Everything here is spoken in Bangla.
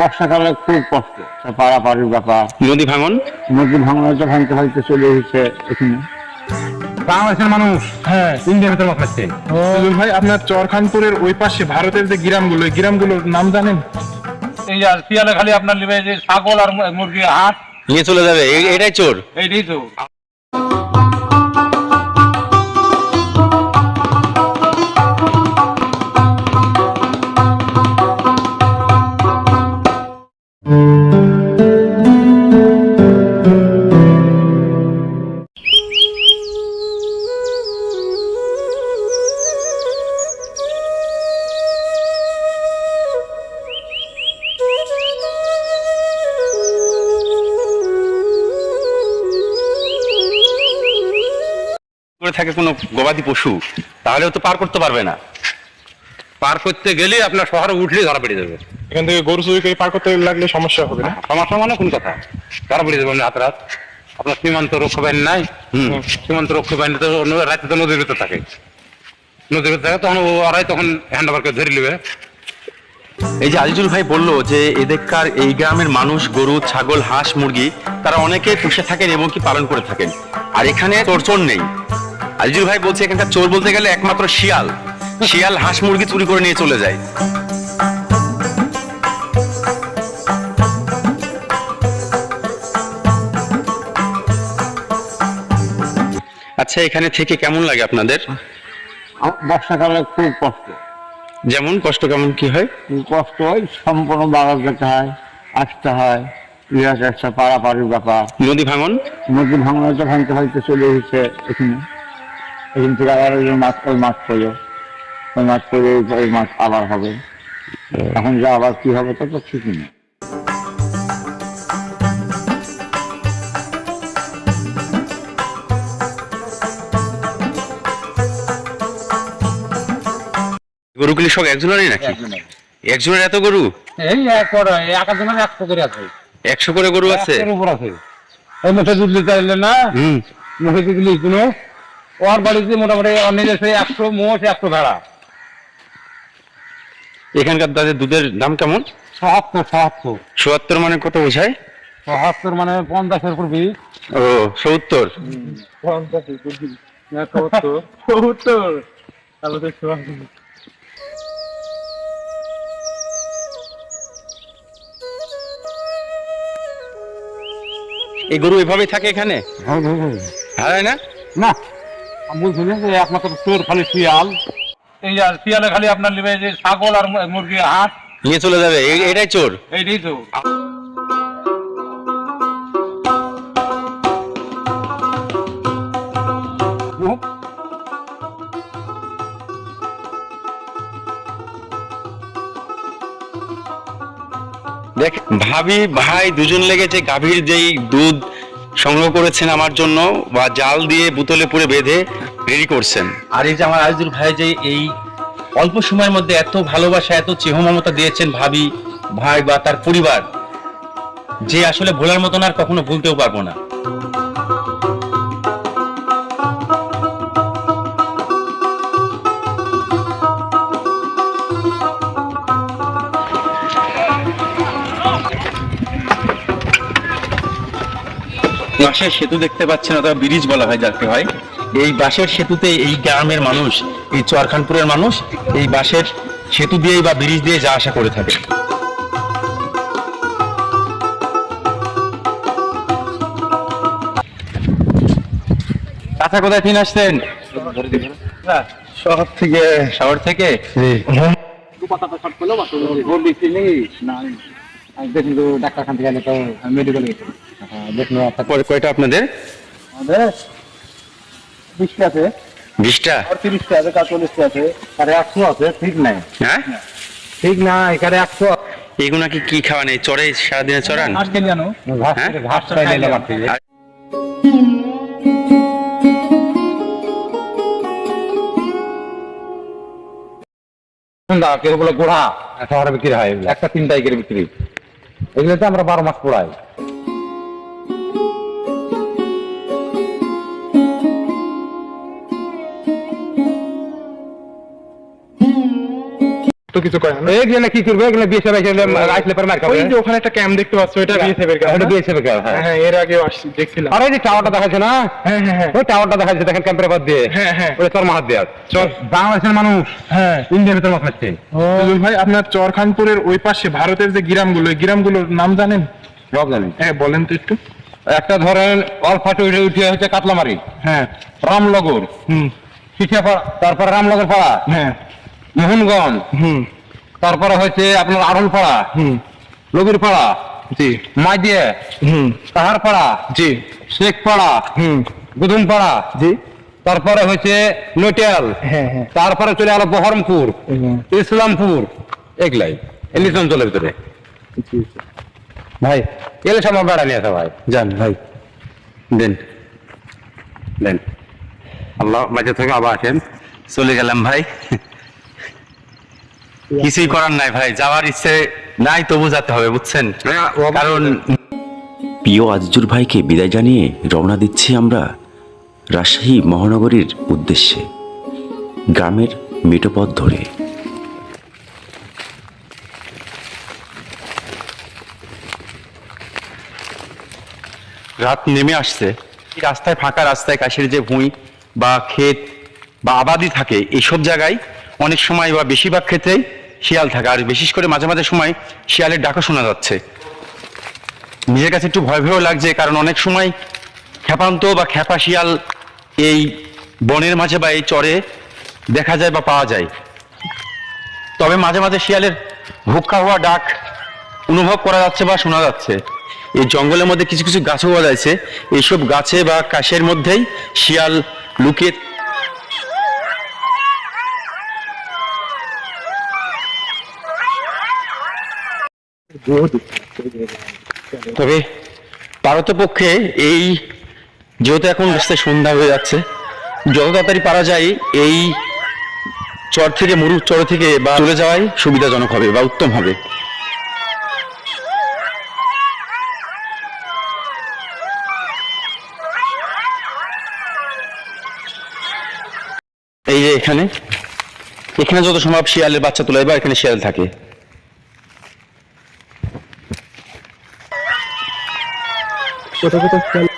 বর্ষাকালে খুব কষ্ট পাড়াপাড়ির ব্যাপার। নদী ভাঙন? নদী ভাঙনে তো ভাঙতে ভাঙতে চলে এসেছে এখানে। বাংলাদেশের মানুষ হ্যাঁ। ইন্ডিয়ার ভিতরে ভাই আপনার চরখানপুরের ওই পাশে ভারতের যে গ্রামগুলো এই গ্রামগুলোর নাম জানেন? এই আর শিয়ালে খালি আপনার নেবে যে ছাগল আর মুরগি হাট নিয়ে চলে যাবে এটাই চোর। এইটাই তো থাকে কোনো গবাদি পশু তাহলেও তো পার করতে পারবে না। পার করতে গেলে আপনার শহরে উঠলে ধরা পড়ে যাবে। এখান থেকে গরু চুরি করে পার করতে লাগলে সমস্যা হবে না? সমস্যা মানে কোন কথা? ধরা পড়ে যাবে রাত রাত। আপনার সীমান্ত রক্ষা বাহিনী নাই? সীমান্ত রক্ষা বাহিনী তো রাতে তো নদীর ভিতর থাকে। নদীর ভিতর থাকে তখন ও ওরাই তখন হ্যান্ড ওভারকে ধরে নেবে। এই যে আজিজুল ভাই বলল যে এদেরকার এই গ্রামের মানুষ গরু ছাগল হাঁস মুরগি তারা অনেকে পুষে থাকেন এবং কি পালন করে থাকেন। আর এখানে চোর নেই। আজিজুল ভাই বলছে এখানকার চোর বলতে গেলে একমাত্র শিয়াল। শিয়াল হাঁস মুরগি চুরি করে নিয়ে চলে যায়। আচ্ছা এখানে থেকে কেমন লাগে আপনাদের? বর্ষাকালে খুব কষ্ট। যেমন কষ্ট কেমন কি হয়? কষ্ট হয় সম্পূর্ণ বাগান যেতে হয় আসতে হয় একটা পাড়াপাড়ির ব্যাপার। নদী ভাঙন? নদী ভাঙনে তো ভাঙতে ভাঙতে চলে এসেছে এখানে। এখান থেকে আবার ওই মাছ ওই মাছ করল ওই মাছ পড়ে ওই মাছ আবার হবে। এখন যা আবার কি হবে তা তো ঠিকই নেই। গরুগুলি সব একজনেরই নাকি? একজনের এত গরু? এই এক করে এক একজনের একশো করে আছে। একশো করে গরু আছে? উপর আছে। এই মুখে দুধ নিতে না হুম। মুখে দুধ কোনো ওর বাড়িতে মোটামুটি অনেক আছে একশো মোষ একশো ভেড়া। এখানকার তাদের দুধের দাম কেমন? সহাত্তর সহাত্তর চুয়াত্তর মানে কত বোঝায়? সহাত্তর মানে পঞ্চাশের উপর বিশ। ও সত্তর? সত্তর। সত্তর। তাহলে তো এই গরু এভাবেই থাকে এখানে? হারায় না? না। আমি বলছিলাম যে একমাত্র চোর খালি শিয়াল। এই আর শিয়ালে খালি আপনার নেবে যে ছাগল আর মুরগি হাট নিয়ে চলে যাবে এটাই চোর। এইটাই তো। দেখ ভাবি ভাই দুজন লেগেছে গাভীর যেই দুধ সংগ্রহ করেছেন আমার জন্য বা জাল দিয়ে বোতলে পুরে বেঁধে রেডি করছেন। আর এই যে আমার আজিজুল ভাই যে এই অল্প সময়ের মধ্যে এত ভালোবাসা, এত চেহ মমতা দিয়েছেন ভাবি, ভাই বা তার পরিবার, যে আসলে ভোলার মতন আর কখনো ভুলতেও পারব না। বাঁশের সেতু দেখতে পাচ্ছেন অথবা ব্রিজ বলা হয় যাকে হয়। এই বাঁশের সেতুতে এই গ্রামের মানুষ এই চরখানপুরের মানুষ এই বাঁশের সেতু দিয়েই বা ব্রিজ দিয়ে যা আসা করে থাকে। চাচা কোথায় ফিন আসছেন? শহর থেকে। শহর থেকে? দেখুন তো ডাক্তারখান থেকে তো মেডিকেল গেছে। দেখুন কয়- কয়টা আপনাদের? আমাদের বিশটা আছে। বিশটা? তিরিশটা আছে চল্লিশটা আছে। আর একশো আছে ঠিক নাই। হ্যাঁ? ঠিক না এখানে একশো। এগুলো কি কি খাওয়ান এই চড়ে সারাদিনে চড়ান? ঘাস খেয়ে জানো ঘাস হ্যাঁ? কেউ বলে গোড়া শহরে বিক্রি হয়। একটা তিনটাই করে বিক্রি। এগুলো তো আমরা বারো মাস পড়াই তো কিছু করে না। এইগুলো কি করবে? এগুলো বিএসএফ রাইফেল পর মার খাবে ওই যে ওখানে একটা ক্যাম্প দেখতে পাচ্ছ এটা বিএসএফ এর ক্যাম্প এটা বিএসএফ এর ক্যাম্প, হ্যাঁ। হ্যাঁ এর আগেও দেখছিলাম। আর যে টাওয়ারটা দেখাচ্ছে না? হ্যাঁ হ্যাঁ হ্যাঁ। ওই টাওয়ারটা দেখাচ্ছে দেখেন ক্যাম্পের পর দিয়ে। হ্যাঁ, হ্যাঁ। ওটা তোর মাহাত দেওয়া চল। বাংলাদেশের মানুষ হ্যাঁ। ইন্ডিয়ার ভিতর মাছ খাচ্ছে সুজল ভাই আপনার চরখানপুরের ওই পাশে ভারতের যে গ্রামগুলো ওই গ্রামগুলোর নাম জানেন? সব জানি। হ্যাঁ বলেন তো একটু। একটা ধরেন অল্ফাটে উঠে উঠে হচ্ছে কাতলামারি। হ্যাঁ। রামনগর। হুম। তারপরে রামনগর পাড়া। হ্যাঁ। মোহনগঞ্জ। হুম। তারপরে হচ্ছে আপনার আড়ল পাড়া হুম। লবির পাড়া জি। মাইদিয়ে। হুম। তাহার পাড়া জি। শেখ পাড়া হুম। গুদুম পাড়া জি। তারপরে হচ্ছে নটিয়াল। হ্যাঁ হ্যাঁ। তারপরে চলে গেল বহরমপুর। ইসলামপুর। এগুলাই। নিজ অঞ্চলের ভিতরে। ভাই এলে সব বেড়া নিয়ে আসা ভাই। যান ভাই। দেন। দেন। আল্লাহ মাঝে থেকে আবার আসেন। চলে গেলাম ভাই। কিছুই করার নাই ভাই যাওয়ার ইচ্ছে নাই তবু যেতে হবে বুঝছেন? কারণ প্রিয় আজিজুর ভাইকে বিদায় জানিয়ে রওনা দিচ্ছি আমরা রাজশাহী মহানগরীর উদ্দেশ্যে গ্রামের মেটোপথ ধরে। রাত নেমে আসছে। রাস্তায় ফাঁকা রাস্তায় কাশের যে ভুঁই বা ক্ষেত বা আবাদি থাকে এইসব জায়গায় অনেক সময় বা বেশিরভাগ ক্ষেত্রেই শিয়াল থাকে। আর বিশেষ করে মাঝে মাঝে সময় শিয়ালের ডাকা শোনা যাচ্ছে। নিজের কাছে একটু ভয় ভয়ও লাগছে, কারণ অনেক সময় খ্যাপান্ত বা খেপা শিয়াল এই বনের মাঝে বা এই চরে দেখা যায় বা পাওয়া যায়। তবে মাঝে মাঝে শিয়ালের হুক্কা হওয়া ডাক অনুভব করা যাচ্ছে বা শোনা যাচ্ছে। এই জঙ্গলের মধ্যে কিছু কিছু গাছও পাওয়া যাচ্ছে এইসব গাছে বা কাশের মধ্যেই শিয়াল লুকিয়ে তবে পারতপক্ষে এই, যেহেতু এখন রাস্তায় সন্ধ্যা হয়ে যাচ্ছে, যত তাড়াতাড়ি পারা যায় এই চর থেকে, মরু চর থেকে বা চলে যাওয়াই সুবিধাজনক হবে বা উত্তম হবে। এই যে এখানে এখানে যত সম্ভব শিয়ালের বাচ্চা তোলা বা এখানে শিয়াল থাকে। কোথাও কোথাও